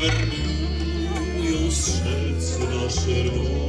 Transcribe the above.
вернує серце наше рвоне.